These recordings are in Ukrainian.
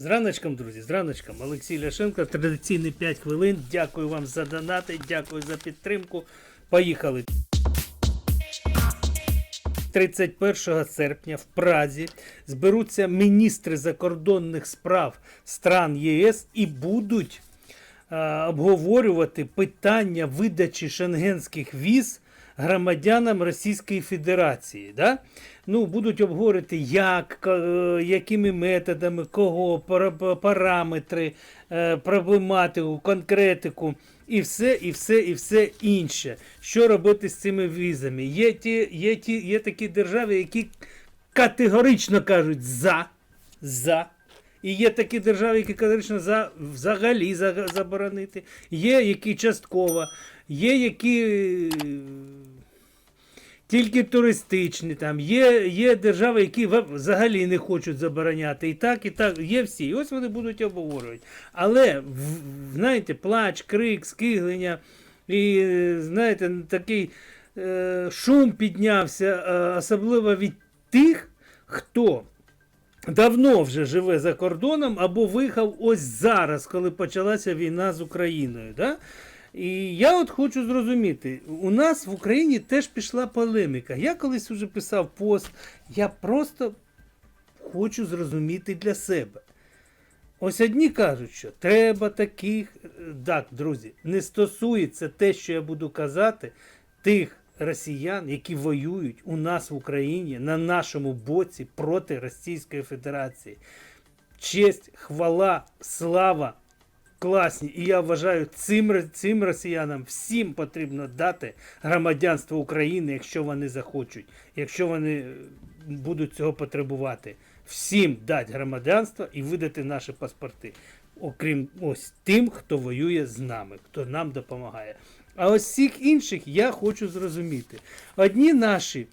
З раночком, друзі, з раночком. Олексій Ляшенко, традиційні 5 хвилин. Дякую вам за донати, дякую за підтримку. Поїхали. 31 серпня в Празі зберуться міністри закордонних справ стран ЄС і будуть е, обговорювати питання видачі шенгенських віз громадянам Російської Федерації. Да? Ну, будуть обговорити, як, е, якими методами, кого, параметри, е, проблематику, конкретику. І все, і все, і все інше. Що робити з цими візами? Є, ті, є, ті, є такі держави, які категорично кажуть за, за. І є такі держави, які категорично за взагалі за- заборонити. Є які частково, є які тільки туристичні, там є, є держави, які взагалі не хочуть забороняти. І так, і так, є всі. І ось вони будуть обговорювати. Але, знаєте, плач, крик, скиглення, і, знаєте, такий е, шум піднявся, е, особливо від тих, хто давно вже живе за кордоном або виїхав ось зараз, коли почалася війна з Україною. Да? І я от хочу зрозуміти, у нас в Україні теж пішла полеміка. Я колись вже писав пост, я просто хочу зрозуміти для себе. Ось одні кажуть, що треба таких. Так, друзі, не стосується те, що я буду казати, тих росіян, які воюють у нас в Україні на нашому боці проти Російської Федерації. Честь, хвала, слава класні. І я вважаю, цим, цим росіянам всім потрібно дати громадянство України, якщо вони захочуть, якщо вони е, будуть цього потребувати. Всім дати громадянство і видати наші паспорти. Окрім ось тим, хто воює з нами, хто нам допомагає. А ось всіх інших я хочу зрозуміти. Одні наші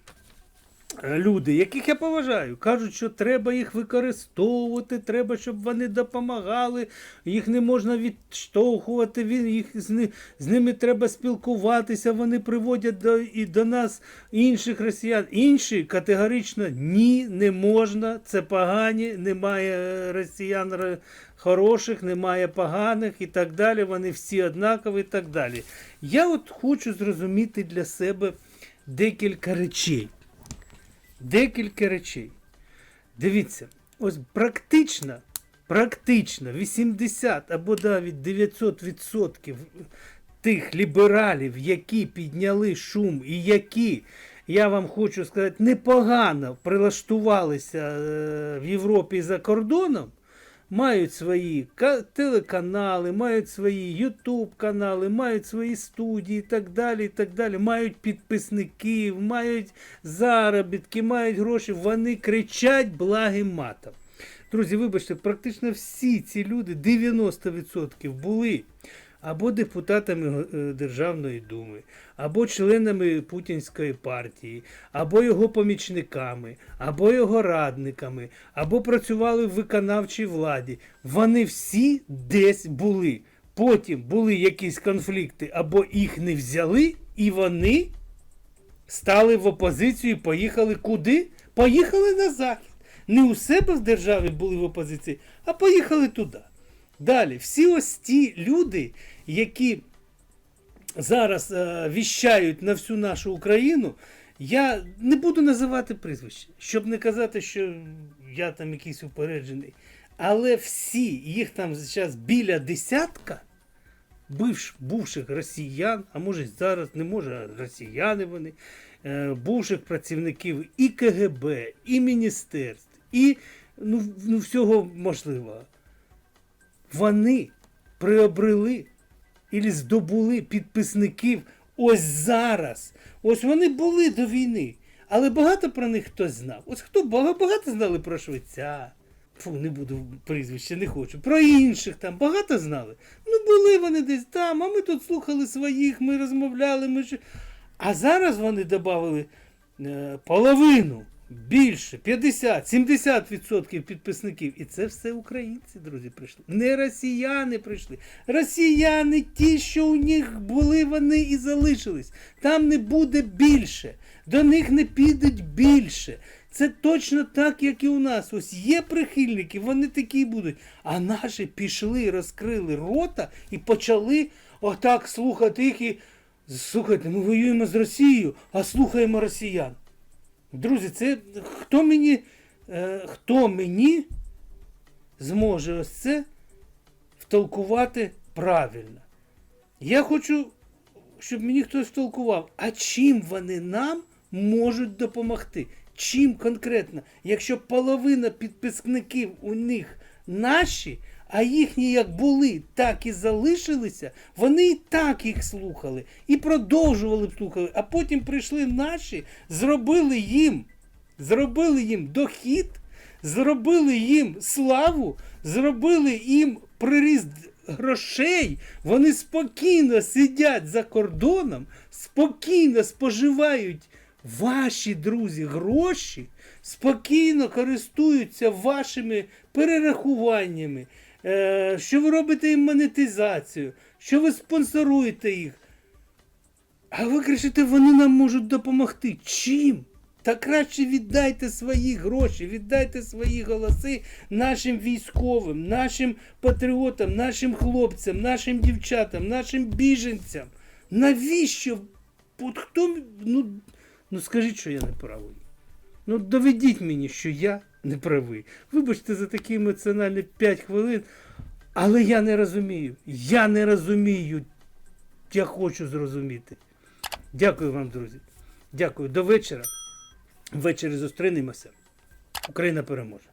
люди, яких я поважаю, кажуть, що треба їх використовувати, треба, щоб вони допомагали, їх не можна відштовхувати, він- їх з, з ними треба спілкуватися, вони приводять до, і до нас інших росіян. Інші категорично ні, не можна, це погані, немає росіян хороших, немає поганих і так далі. Вони всі однакові і так далі. Я от хочу зрозуміти для себе декілька речей декілька речей. Дивіться, ось практично, практично 80 або навіть 900% тих лібералів, які підняли шум і які, я вам хочу сказати, непогано прилаштувалися е, в Європі за кордоном, мають свої телеканали, мають свої Ютуб канали, мають свої студії і так далі, і так далі, мають підписників, мають заробітки, мають гроші. Вони кричать благим матом. Друзі, вибачте, практично всі ці люди, 90% були або депутатами е, Державної думи, або членами Путінської партії, або його помічниками, або його радниками, або працювали в виконавчій владі. Вони всі десь були. Потім були якісь конфлікти, або їх не взяли, і вони стали в опозицію і поїхали куди? Поїхали на захід. Не у себе в державі були в опозиції, а поїхали туди. Далі, всі ось ті люди, які зараз е, віщають на всю нашу Україну, я не буду називати прізвище, щоб не казати, що я там якийсь упереджений. Але всі, їх там зараз біля десятка, бивш, бувших росіян, а може зараз не може, а росіяни вони, е, бувших працівників і КГБ, і міністерств, і ну, ну, всього можливого. Вони приобрели і здобули підписників ось зараз. Ось вони були до війни. Але багато про них хтось знав. Ось хто багато, знали про Швейця. Фу, не буду прізвище, не хочу. Про інших там багато знали. Ну, були вони десь там, а ми тут слухали своїх, ми розмовляли. Ми... А зараз вони додали е, половину, більше, 50-70% підписників. І це все українці, друзі, прийшли. Не росіяни прийшли. Росіяни ті, що у них були, вони і залишились. Там не буде більше. До них не підуть більше. Це точно так, як і у нас. Ось є прихильники, вони такі будуть. А наші пішли, розкрили рота і почали отак слухати їх і. Слухайте, ми воюємо з Росією, а слухаємо росіян. Друзі, це хто мені, е, хто мені зможе ось це втолкувати правильно? Я хочу, щоб мені хтось втолкував, а чим вони нам можуть допомогти? Чим конкретно? Якщо половина підписників у них наші, а їхні як були, так і залишилися, вони і так їх слухали і продовжували б слухати, а потім прийшли наші, зробили їм, зробили їм дохід, зробили їм славу, зробили їм приріст грошей. Вони спокійно сидять за кордоном, спокійно споживають ваші друзі гроші, спокійно користуються вашими перерахуваннями, що ви робите їм монетизацію, що ви спонсоруєте їх. А ви кричите, вони нам можуть допомогти. Чим? Та краще віддайте свої гроші, віддайте свої голоси нашим військовим, нашим патріотам, нашим хлопцям, нашим дівчатам, нашим біженцям. Навіщо? От хто. Ну, ну скажіть, що я не правий. Ну доведіть мені, що я не правий. Вибачте за такі емоціональні 5 хвилин, але я не розумію. Я не розумію. Я хочу зрозуміти. Дякую вам, друзі. Дякую. До вечора. Ввечері зустрінемося. Україна переможе.